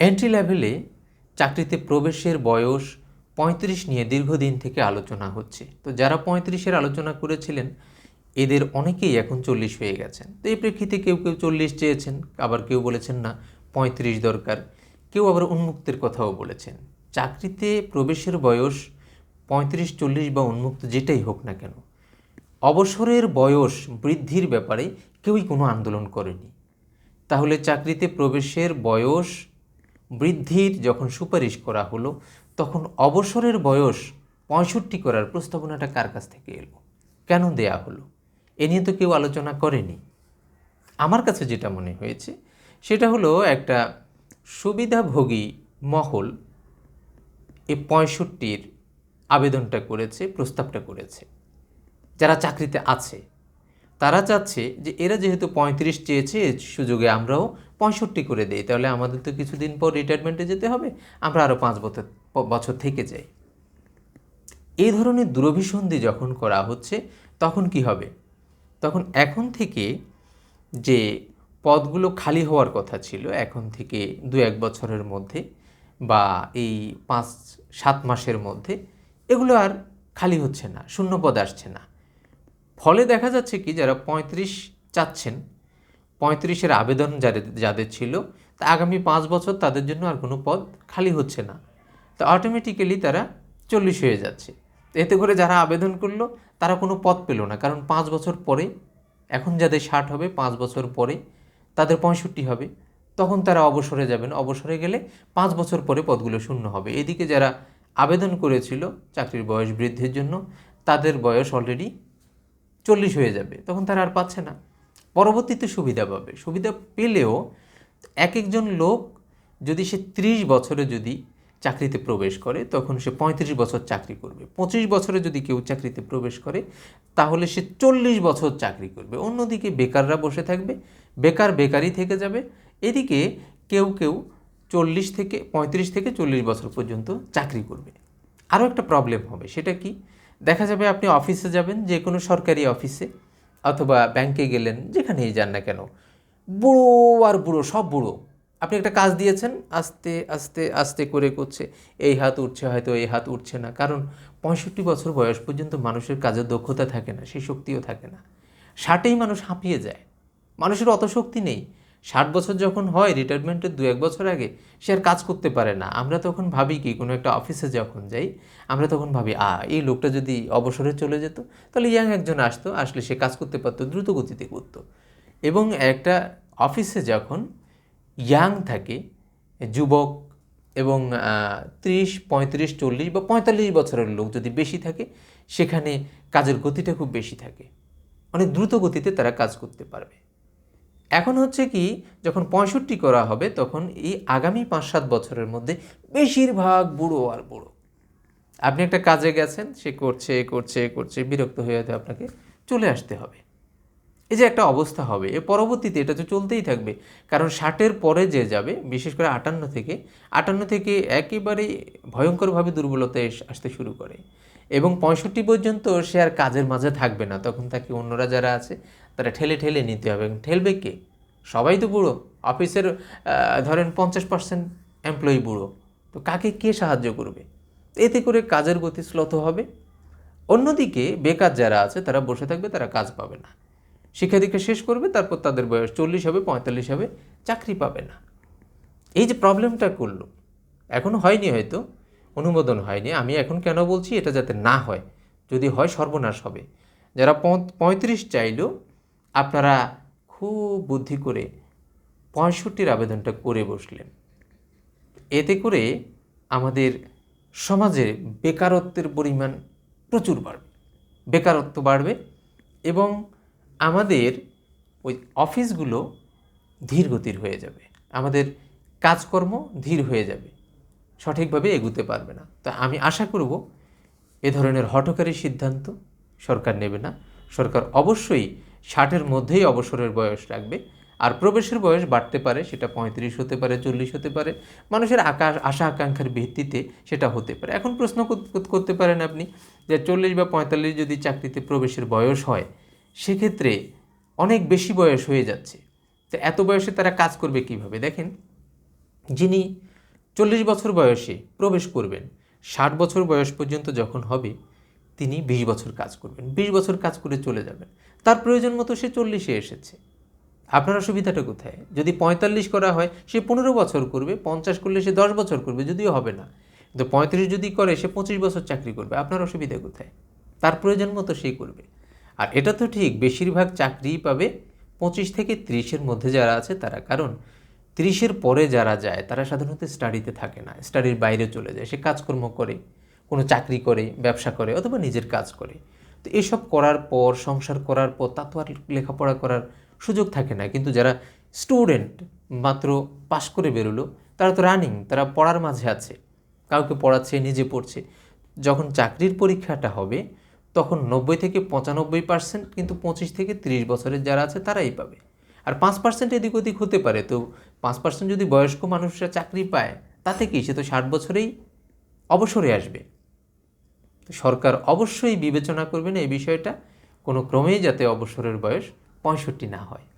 Entry লেভেলে চাকরিতে প্রবেশের বয়স পঁয়ত্রিশ নিয়ে দীর্ঘদিন থেকে আলোচনা হচ্ছে। তো যারা পঁয়ত্রিশের আলোচনা করেছিলেন, এদের অনেকেই এখন চল্লিশ হয়ে গেছেন। তো এই প্রেক্ষিতে কেউ কেউ চল্লিশ চেয়েছেন, আবার কেউ বলেছেন না, পঁয়ত্রিশ দরকার। কেউ আবার উন্মুক্তের কথাও বলেছেন। চাকরিতে প্রবেশের বয়স পঁয়ত্রিশ, চল্লিশ বা উন্মুক্ত যেটাই হোক না কেন, অবসরের বয়স বৃদ্ধির ব্যাপারে কেউই কোনো আন্দোলন করেনি। তাহলে চাকরিতে প্রবেশের বয়স বৃদ্ধির যখন সুপারিশ করা হলো, তখন অবসরের বয়স পঁয়ষট্টি করার প্রস্তাবনাটা কার কাছ থেকে এলো? কেন দেয়া হলো? এ নিয়ে তো কেউ আলোচনা করেনি। আমার কাছে যেটা মনে হয়েছে, সেটা হলো একটা সুবিধাভোগী মহল এ পঁয়ষট্টির আবেদনটা করেছে, প্রস্তাবটা করেছে। যারা চাকরিতে আছে তারা চাচ্ছে যে এরা যেহেতু পঁয়ত্রিশ চেয়েছে, সুযোগে আমরাও পঁয়ষট্টি করে দেই। তাহলে আমাদের তো কিছুদিন পর রিটায়ারমেন্টে যেতে হবে, আমরা আরও পাঁচ বছর বছর থেকে যাই। এই ধরনের দুরভিসন্ধি যখন করা হচ্ছে, তখন কি হবে? তখন এখন থেকে যে পদগুলো খালি হওয়ার কথা ছিল, এখন থেকে দু এক বছরের মধ্যে বা এই পাঁচ, সাত মাসের মধ্যে, এগুলো আর খালি হচ্ছে না শূন্য পদ আসছে না। ফলে দেখা যাচ্ছে কি, যারা পঁয়ত্রিশ চাচ্ছেন, পঁয়ত্রিশের আবেদন যাদের ছিল, তা আগামী পাঁচ বছর তাদের জন্য আর কোনো পদ খালি হচ্ছে না। তো অটোমেটিক্যালি তারা চল্লিশ হয়ে যাচ্ছে। এতে করে যারা আবেদন করল, তারা কোনো পদ পেল না। কারণ পাঁচ বছর পরে, এখন যাদের ষাট হবে, পাঁচ বছর পরে তাদের পঁয়ষট্টি হবে। তখন তারা অবসরে যাবেন। অবসরে গেলে পাঁচ বছর পরে পদগুলো শূন্য হবে। এদিকে যারা আবেদন করেছিল, চাকরির বয়স বৃদ্ধির জন্য, তাদের বয়স অলরেডি চল্লিশ হয়ে যাবে, তখন তারা আর পাচ্ছে না। পরবর্তীতে সুবিধা পাবে। সুবিধা পেলেও এক একজন লোক যদি সে ত্রিশ বছরে যদি চাকরিতে প্রবেশ করে, তখন সে পঁয়ত্রিশ বছর চাকরি করবে। পঁচিশ বছরে যদি কেউ চাকরিতে প্রবেশ করে, তাহলে সে চল্লিশ বছর চাকরি করবে। অন্যদিকে বেকাররা বসে থাকবে, বেকার বেকারই থেকে যাবে। এদিকে কেউ কেউ চল্লিশ থেকে, পঁয়ত্রিশ থেকে চল্লিশ বছর পর্যন্ত চাকরি করবে। আরও একটা প্রবলেম হবে, সেটা কি? দেখা যাবে আপনি অফিসে যাবেন, যে কোনো সরকারি অফিসে অথবা ব্যাংকে গেলেন, যেখানেই যান না কেন। বুড়ো আর বুড়ো, সব বুড়ো। আপনি একটা কাজ দিয়েছেন, আস্তে আস্তে আস্তে করে করছে। এই হাত উঠছে, হয়তো এই হাত উঠছে না। কারণ পঁয়ষট্টি বছর বয়স পর্যন্ত মানুষের কাজের দক্ষতা থাকে না সেই শক্তিও থাকে না। ষাটেই মানুষ হাঁপিয়ে যায়। মানুষের অত শক্তি নেই। ষাট বছর যখন হয় রিটায়ারমেন্টের দু এক বছর আগে, সে আর কাজ করতে পারে না। আমরা তখন ভাবি কি, কোনো একটা অফিসে যখন যাই, আমরা তখন ভাবি, আ, এই লোকটা যদি অবসরে চলে যেত, তাহলে ইয়াং একজন আসতো, আসলে সে কাজ করতে পারতো, দ্রুত গতিতে করতো। এবং একটা অফিসে যখন ইয়াং থাকে, যুবক এবং ত্রিশ, পঁয়ত্রিশ, চল্লিশ বা পঁয়তাল্লিশ বছরের লোক যদি বেশি থাকে, সেখানে কাজের গতিটা খুব বেশি থাকে। অনেক দ্রুত গতিতে তারা কাজ করতে পারবে। এখন হচ্ছে কি, যখন পঁয়ষট্টি করা হবে, তখন এই আগামী পাঁচ সাত বছরের মধ্যে বেশিরভাগ বুড়ো আর বুড়ো। আপনি একটা কাজে গেছেন, সে করছে করছে করছে, বিরক্ত হয়ে হয়তো আপনাকে চলে আসতে হবে। এই যে একটা অবস্থা হবে এ পরবর্তীতে এটা তো চলতেই থাকবে। কারণ ষাটের পরে যে যাবে, বিশেষ করে আটান্ন থেকে আটান্ন থেকে একেবারে ভয়ঙ্করভাবে দুর্বলতা আসতে শুরু করে। এবং পঁয়ষট্টি পর্যন্ত সে আর কাজের মাঝে থাকবে না, তখন তাকে অন্যরা যারা আছে তারা ঠেলে ঠেলে নিতে হবে। ঠেলবে কে? সবাই তো বুড়ো। অফিসের ধরেন পঞ্চাশ পার্সেন্ট এমপ্লয়ি বুড়ো। তো কাকে কে সাহায্য করবে? এতে করে কাজের গতি শ্লথ হবে। অন্যদিকে বেকার যারা আছে, তারা বসে থাকবে, তারা কাজ পাবে না। শিক্ষা দীক্ষা শেষ করবে, তারপর তাদের বয়স চল্লিশ হবে, পঁয়তাল্লিশ হবে, চাকরি পাবে না। এই যে প্রবলেমটা করল এখনও হয়নি হয়তো, অনুমোদন হয়নি। আমি এখন কেন বলছি, এটা যাতে না হয়। যদি হয় সর্বনাশ হবে। যারা পঁয়ত্রিশ চাইলেও আপনারা খুব বুদ্ধি করে পঁয়ষট্টির আবেদনটা করে বসলেন। এতে করে আমাদের সমাজে বেকারত্বের পরিমাণ প্রচুর বাড়বে, বেকারত্ব বাড়বে এবং আমাদের ওই অফিসগুলো ধীর গতির হয়ে যাবে, আমাদের কাজকর্ম ধীর হয়ে যাবে, সঠিকভাবে এগুতে পারবে না। তা আমি আশা করব এ ধরনের হঠকারী সিদ্ধান্ত সরকার নেবে না। সরকার অবশ্যই ষাটের মধ্যেই অবসরের বয়স রাখবে। আর প্রবেশের বয়স বাড়তে পারে, সেটা পঁয়ত্রিশ হতে পারে, চল্লিশ হতে পারে। মানুষের আকাশ, আশা আকাঙ্ক্ষার ভিত্তিতে সেটা হতে পারে। এখন প্রশ্ন করতে পারেন আপনি যে চল্লিশ বা পঁয়তাল্লিশ যদি চাকরিতে প্রবেশের বয়স হয়, সেক্ষেত্রে অনেক বেশি বয়স হয়ে যাচ্ছে। তো এত বয়সে তারা কাজ করবে কীভাবে? দেখেন, যিনি চল্লিশ বছর বয়সে প্রবেশ করবেন, ষাট বছর বয়স পর্যন্ত যখন হবে তিনি বিশ বছর কাজ করবেন, বিশ বছর কাজ করে চলে যাবেন। তার প্রয়োজন মতো সে চল্লিশে এসেছে। আপনার অসুবিধাটা কোথায়? যদি পঁয়তাল্লিশ করা হয়, সে পনেরো বছর করবে, পঞ্চাশ করলে সে দশ বছর করবে, যদিও হবে না। কিন্তু পঁয়ত্রিশ যদি করে, সে পঁচিশ বছর চাকরি করবে, আপনার অসুবিধা কোথায়? তার প্রয়োজন মতো সে করবে। আর এটা তো ঠিক, বেশিরভাগ চাকরিই পাবে পঁচিশ থেকে ত্রিশের মধ্যে যারা আছে তারা। কারণ ত্রিশের পরে যারা যায়, তারা সাধারণত স্টাডিতে থাকে না স্টাডির বাইরে চলে যায়, সে কাজকর্ম করে। কোনো চাকরি করে, ব্যবসা করে অথবা নিজের কাজ করে। তো এসব করার পর, সংসার করার পর, তা তো আর লেখাপড়া করার সুযোগ থাকে না। কিন্তু যারা স্টুডেন্ট মাত্র পাশ করে বেরোলো, তারা তো রানিং তারা পড়ার মাঝে আছে। কাউকে পড়াচ্ছে, নিজে পড়ছে। যখন চাকরির পরীক্ষাটা হবে, তখন নব্বই থেকে পঁচানব্বই পার্সেন্ট কিন্তু পঁচিশ থেকে তিরিশ বছরের যারা আছে, তারাই পাবে। আর পাঁচ পার্সেন্ট এদিক ওদিক হতে পারে। তো পাঁচ পার্সেন্ট যদি বয়স্ক মানুষরা চাকরি পায়, তাতে কি? সে তো ষাট বছরেই অবসরে আসবে। সরকার অবশ্যই বিবেচনা করবেন এই বিষয়টা। কোনো ক্রমেই যাতে অবসরের বয়স পঁয়ষট্টি না হয়।